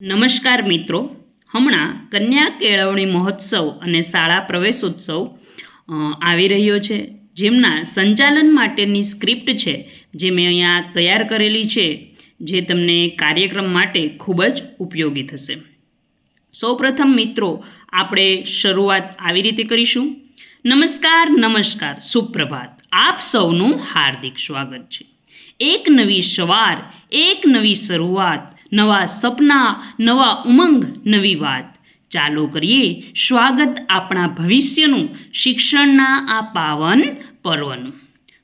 નમસ્કાર મિત્રો. હમણાં કન્યા કેળવણી મહોત્સવ અને શાળા પ્રવેશોત્સવ આવી રહ્યો છે. જેમના સંચાલન માટેની સ્ક્રિપ્ટ છે, જે મેં અહીંયા તૈયાર કરેલી છે, જે તમને કાર્યક્રમ માટે ખૂબ જ ઉપયોગી થશે. સૌપ્રથમ મિત્રો, આપણે શરૂઆત આવી રીતે કરીશું. નમસ્કાર નમસ્કાર, સુપ્રભાત. આપ સૌનું હાર્દિક સ્વાગત છે. એક નવી સવાર, એક નવી શરૂઆત. નવા સપના, નવા ઉમંગ, નવી વાત. ચાલો કરીએ સ્વાગત આપણા ભવિષ્યનું શિક્ષણના આ પાવન પર્વનું.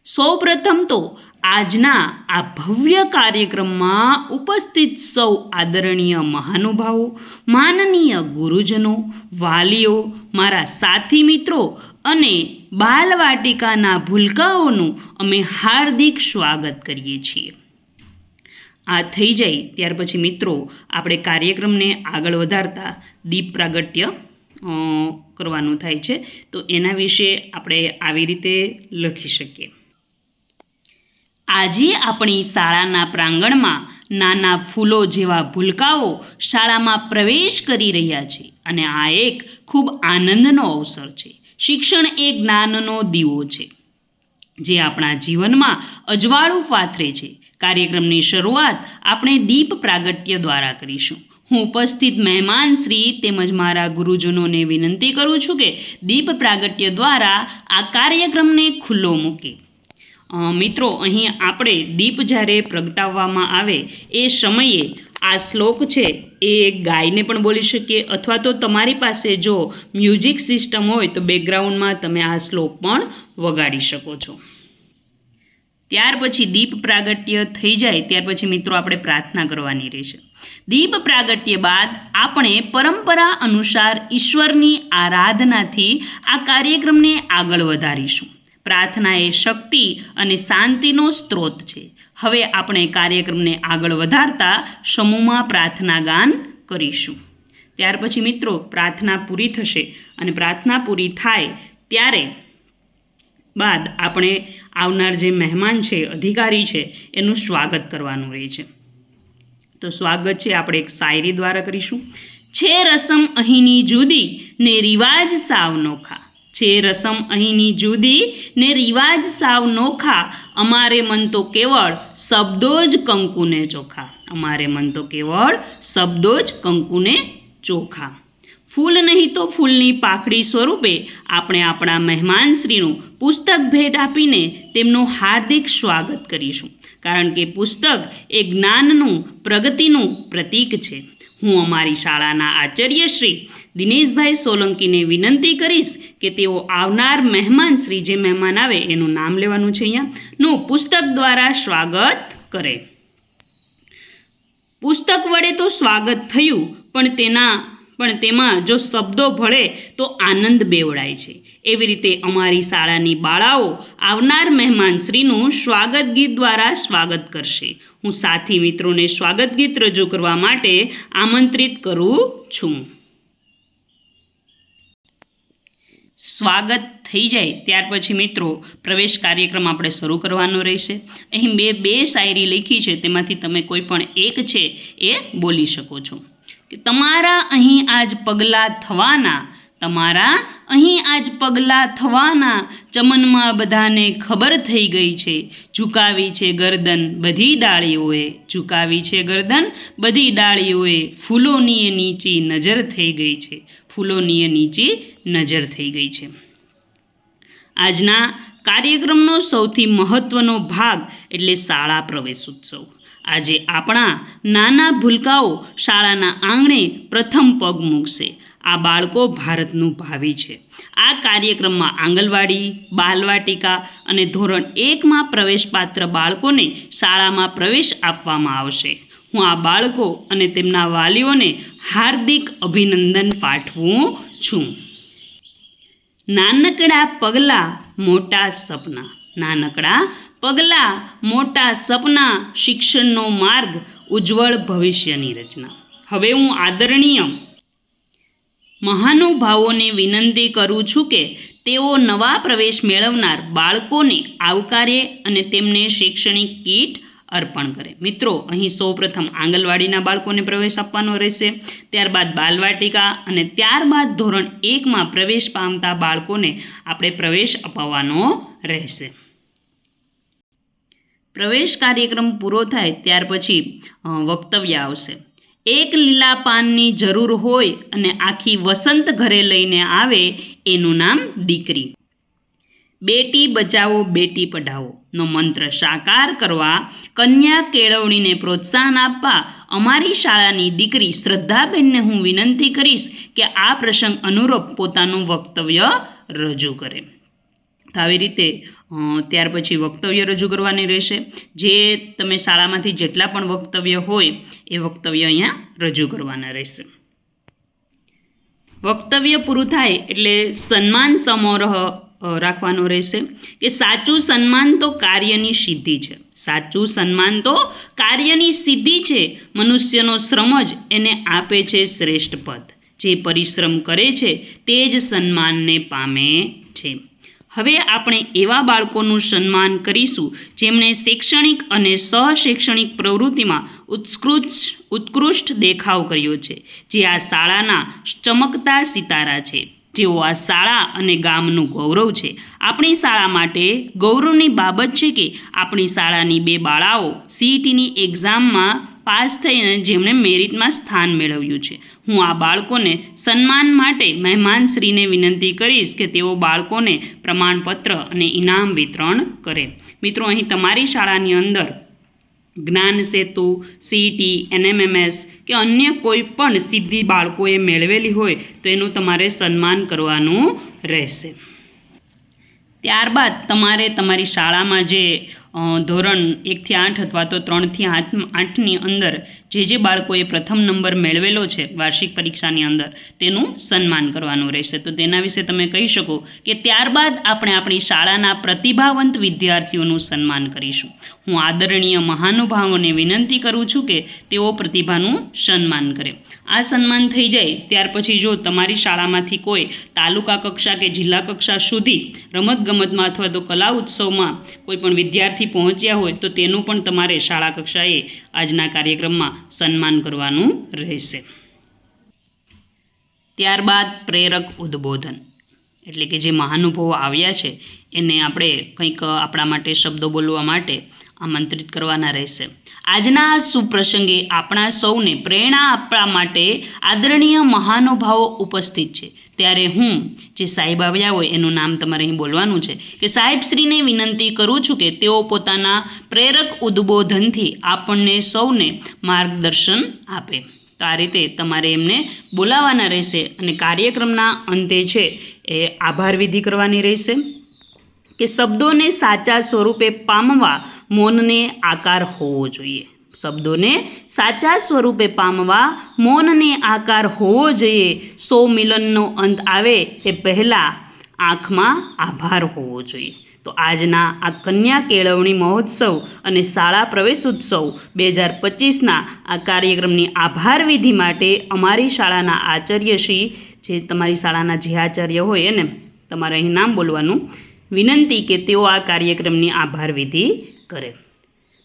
સૌપ્રથમ તો આજના આ ભવ્ય કાર્યક્રમમાં ઉપસ્થિત સૌ આદરણીય મહાનુભાવો, માનનીય ગુરુજનો, વાલીઓ, મારા સાથી મિત્રો અને બાલવાટિકાના ભૂલકાઓનું અમે હાર્દિક સ્વાગત કરીએ છીએ. આ થઈ જાય ત્યાર પછી મિત્રો આપણે કાર્યક્રમને આગળ વધારતા દીપ પ્રાગટ્ય કરવાનું થાય છે. તો એના વિશે આપણે આવી રીતે લખી શકીએ. આજે આપણી શાળાના પ્રાંગણમાં નાના ફૂલો જેવા ભૂલકાઓ શાળામાં પ્રવેશ કરી રહ્યા છે અને આ એક ખૂબ આનંદનો અવસર છે. શિક્ષણ એ જ્ઞાનનો દીવો છે, જે આપણા જીવનમાં અજવાળું પાથરે છે. કાર્યક્રમની શરૂઆત આપણે દીપ પ્રાગટ્ય દ્વારા કરીશું. હું ઉપસ્થિત મહેમાન શ્રી તેમજ મારા ગુરુજનોને વિનંતી કરું છું કે દીપ પ્રાગટ્ય દ્વારા આ કાર્યક્રમને ખુલ્લો મૂકે. મિત્રો, અહીં આપણે દીપ જ્યારે પ્રગટાવવામાં આવે એ સમયે આ શ્લોક છે એ ગાયને પણ બોલી શકીએ અથવા તો તમારી પાસે જો મ્યુઝિક સિસ્ટમ હોય તો બેકગ્રાઉન્ડમાં તમે આ શ્લોક પણ વગાડી શકો છો. ત્યાર પછી દીપ પ્રાગટ્ય થઈ જાય, ત્યાર પછી મિત્રો આપણે પ્રાર્થના કરવાની રહેશે. દીપ પ્રાગટ્ય બાદ આપણે પરંપરા અનુસાર ઈશ્વરની આરાધનાથી આ કાર્યક્રમને આગળ વધારીશું. પ્રાર્થના એ શક્તિ અને શાંતિનો સ્ત્રોત છે. હવે આપણે કાર્યક્રમને આગળ વધારતા સમૂહમાં પ્રાર્થના ગાન કરીશું. ત્યાર પછી મિત્રો પ્રાર્થના પૂરી થશે અને પ્રાર્થના પૂરી થાય ત્યારે બાદ આપણે આવનાર જે મહેમાન છે, અધિકારી છે, એનું સ્વાગત કરવાનું રહે છે. તો સ્વાગત છે, આપણે એક શાયરી દ્વારા કરીશું. છે રસમ અહીંની જુદી, ને રિવાજ સાવ નોખા. છે રસમ અહીંની જુદી, ને રિવાજ સાવ નોખા. અમારે મન તો કેવળ શબ્દો જ કંકુને ચોખા. અમારે મન તો કેવળ શબ્દો જ કંકુને ચોખા. ફૂલ નહીં તો ફૂલની પાખડી સ્વરૂપે આપણે આપણા મહેમાનશ્રીનું પુસ્તક ભેટ આપીને તેમનું હાર્દિક સ્વાગત કરીશું. કારણ કે પુસ્તક એ જ્ઞાનનું, પ્રગતિનું પ્રતીક છે. હું અમારી શાળાના આચાર્ય શ્રી દિનેશભાઈ સોલંકીને વિનંતી કરીશ કે તેઓ આવનાર મહેમાન શ્રી જે મહેમાન આવે એનું નામ લેવાનું છે અહીંયા. નું પુસ્તક દ્વારા સ્વાગત કરે. પુસ્તક વડે તો સ્વાગત થયું, પણ તેના પણ તેમાં જો શબ્દો ભળે તો આનંદ બેવડાય છે. એવી રીતે અમારી શાળાની બાળાઓ આવનાર મહેમાન શ્રીનું સ્વાગત ગીત દ્વારા સ્વાગત કરશે. હું સાથી મિત્રોને સ્વાગત ગીત રજૂ કરવા માટે આમંત્રિત કરું છું. સ્વાગત થઈ જાય ત્યાર પછી મિત્રો પ્રવેશ કાર્યક્રમ આપણે શરૂ કરવાનો રહેશે. અહીં બે બે શાયરી લખી છે, તેમાંથી તમે કોઈ પણ એક છે એ બોલી શકો છો. કે તમારા અહીં આજ પગલાં થવાના, તમારા અહીં આજ પગલાં થવાના, ચમનમાં બધાને ખબર થઈ ગઈ છે. ઝુકાવી છે ગરદન બધી ડાળીઓએ, ઝુકાવી છે ગરદન બધી ડાળીઓએ. ફૂલોની નીચી નજર થઈ ગઈ છે. ફૂલોની નીચી નજર થઈ ગઈ છે. આજના કાર્યક્રમનો સૌથી મહત્ત્વનો ભાગ એટલે શાળા પ્રવેશોત્સવ. આજે આપણા નાના ભૂલકાઓ શાળાના આંગણે પ્રથમ પગ મૂકશે. આ બાળકો ભારતનું ભાવિ છે. આ કાર્યક્રમમાં આંગણવાડી, બાલવાટિકા અને ધોરણ એકમાં પ્રવેશપાત્ર બાળકોને શાળામાં પ્રવેશ આપવામાં આવશે. હું આ બાળકો અને તેમના વાલીઓને હાર્દિક અભિનંદન પાઠવું છું. નાનકડા પગલાં મોટા સપના. નાનકડા પગલાં, મોટા સપના, શિક્ષણનો માર્ગ, ઉજ્જવળ ભવિષ્યની રચના. હવે હું આદરણીય મહાનુભાવોને વિનંતી કરું છું કે તેઓ નવા પ્રવેશ મેળવનાર બાળકોને આવકારે અને તેમને શૈક્ષણિક કીટ અર્પણ કરે. મિત્રો, અહીં સૌપ્રથમ આંગણવાડીના બાળકોને પ્રવેશ આપવાનો રહેશે, ત્યારબાદ બાલવાટિકા અને ત્યારબાદ ધોરણ એકમાં પ્રવેશ પામતા બાળકોને આપણે પ્રવેશ અપાવવાનો રહેશે. પ્રવેશ કાર્યક્રમ પૂરો થાય ત્યાર પછી વક્તવ્ય આવશે. એક લીલા પાનની જરૂર હોય અને આખી વસંત ઘરે લઈને આવે, એનું નામ દીકરી. બેટી બચાવો, બેટી પઢાવો નો મંત્ર સાકાર કરવા, કન્યા કેળવણીને પ્રોત્સાહન આપવા, અમારી શાળાની દીકરી શ્રદ્ધાબેનને હું વિનંતી કરીશ કે આ પ્રસંગ અનુરૂપ પોતાનું વક્તવ્ય રજૂ કરે. તો આવી રીતે ત્યાર પછી વક્તવ્ય રજૂ કરવાની રહેશે. જે તમે શાળામાંથી જેટલા પણ વક્તવ્ય હોય, એ વક્તવ્ય અહીંયા રજૂ કરવાના રહેશે. વક્તવ્ય પૂરું થાય એટલે સન્માન સમારોહ રાખવાનો રહેશે કે સાચું સન્માન તો કાર્યની સિદ્ધિ છે. સાચું સન્માન તો કાર્યની સિદ્ધિ છે. મનુષ્યનો શ્રમ જ એને આપે છે શ્રેષ્ઠ પદ. જે પરિશ્રમ કરે છે તે જ સન્માનને પામે છે. હવે આપણે એવા બાળકોનું સન્માન કરીશું જેમણે શૈક્ષણિક અને સહશૈક્ષણિક પ્રવૃત્તિમાં ઉત્કૃષ્ટ ઉત્કૃષ્ટ દેખાવ કર્યો છે. જે આ શાળાના ચમકતા સિતારા છે. જેઓ આ શાળા અને ગામનું ગૌરવ છે. આપણી શાળા માટે ગૌરવની બાબત છે કે આપણી શાળાની બે બાળાઓ સીઈટીની એક્ઝામમાં પાસ થઈને જેમણે મેરિટમાં સ્થાન મેળવ્યું છે. હું આ બાળકોને સન્માન માટે મહેમાનશ્રીને વિનંતી કરીશ કે તેઓ બાળકોને પ્રમાણપત્ર અને ઇનામ વિતરણ કરે. મિત્રો, અહીં તમારી શાળાની અંદર જ્ઞાન સેતુ સીટી એનએમએમએસ કે અન્ય કોઈ પણ સિદ્ધિ બાળકોએ મેળવેલી હોય તો એનું તમારે સન્માન કરવાનું રહેશે. ત્યારબાદ તમારે તમારી શાળામાં જે ધોરણ એકથી આઠ અથવા તો ત્રણથી આઠ, આઠની અંદર જે જે બાળકોએ પ્રથમ નંબર મેળવેલો છે વાર્ષિક પરીક્ષાની અંદર, તેનું સન્માન કરવાનું રહેશે. તો તેના વિશે તમે કહી શકો કે ત્યારબાદ આપણે આપણી શાળાના પ્રતિભાવંત વિદ્યાર્થીઓનું સન્માન કરીશું. હું આદરણીય મહાનુભાવોને વિનંતી કરું છું કે તેઓ પ્રતિભાનું સન્માન કરે. આ સન્માન થઈ જાય ત્યાર પછી જો તમારી શાળામાંથી કોઈ તાલુકા કક્ષા કે જિલ્લા કક્ષા સુધી રમતગમતમાં અથવા તો કલા ઉત્સવમાં કોઈ પણ વિદ્યાર્થી પહોંચ્યા હોય તો તેનું પણ તમારે શાળા કક્ષાએ આજના કાર્યક્રમમાં સન્માન કરવાનું રહેશે. ત્યારબાદ પ્રેરક ઉદ્બોધન, એટલે કે જે મહાનુભાવો આવ્યા છે, એને આપણે કંઈક આપણા માટે શબ્દો બોલવા માટે આમંત્રિત કરવાના રહેશે. આજના સુપ્રસંગે આપણા સૌને પ્રેરણા આપવા માટે આદરણીય મહાનુભાવો ઉપસ્થિત છે. ત્યારે હું જે સાહેબ આવ્યા હોય, એનું નામ તમારે અહીં બોલવાનું છે. કે સાહેબશ્રીને વિનંતી કરું છું કે તેઓ પોતાના પ્રેરક ઉદ્બોધનથી આપણને સૌને માર્ગદર્શન આપે. તો આ રીતે તમારે એમને બોલાવવાના રહેશે અને કાર્યક્રમના અંતે છે એ આભાર વિધિ કરવાની રહેશે. કે શબ્દોને સાચા સ્વરૂપે પામવા મૌનને આકાર હોવો જોઈએ. શબ્દોને સાચા સ્વરૂપે પામવા મૌનને આકાર હોવો જોઈએ. સો મિલનનો અંત આવે તે પહેલાં આંખમાં આભાર હોવો જોઈએ. તો આજના આ કન્યા કેળવણી મહોત્સવ અને શાળા પ્રવેશ ઉત્સવ બે હજાર પચીસના આ કાર્યક્રમની આભાર વિધિ માટે અમારી શાળાના આચાર્યશ્રી જે તમારી શાળાના જે આચાર્ય હોય એને તમારે અહીં નામ બોલવાનું, વિનંતી કે તેઓ આ કાર્યક્રમની આભાર વિધિ કરે.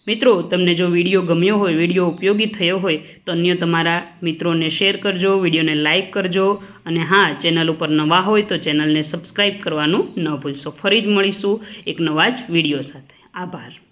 મિત્રો, તમને જો વીડિયો ગમ્યો હોય, વીડિયો ઉપયોગી થયો હોય, તો અન્ય તમારા મિત્રોને શેર કરજો, વિડીયોને લાઇક કરજો અને હા, ચેનલ ઉપર નવા હોય તો ચેનલને સબસ્ક્રાઈબ કરવાનું ન ભૂલશો. ફરી જ મળીશું એક નવા જ વીડિયો સાથે. આભાર.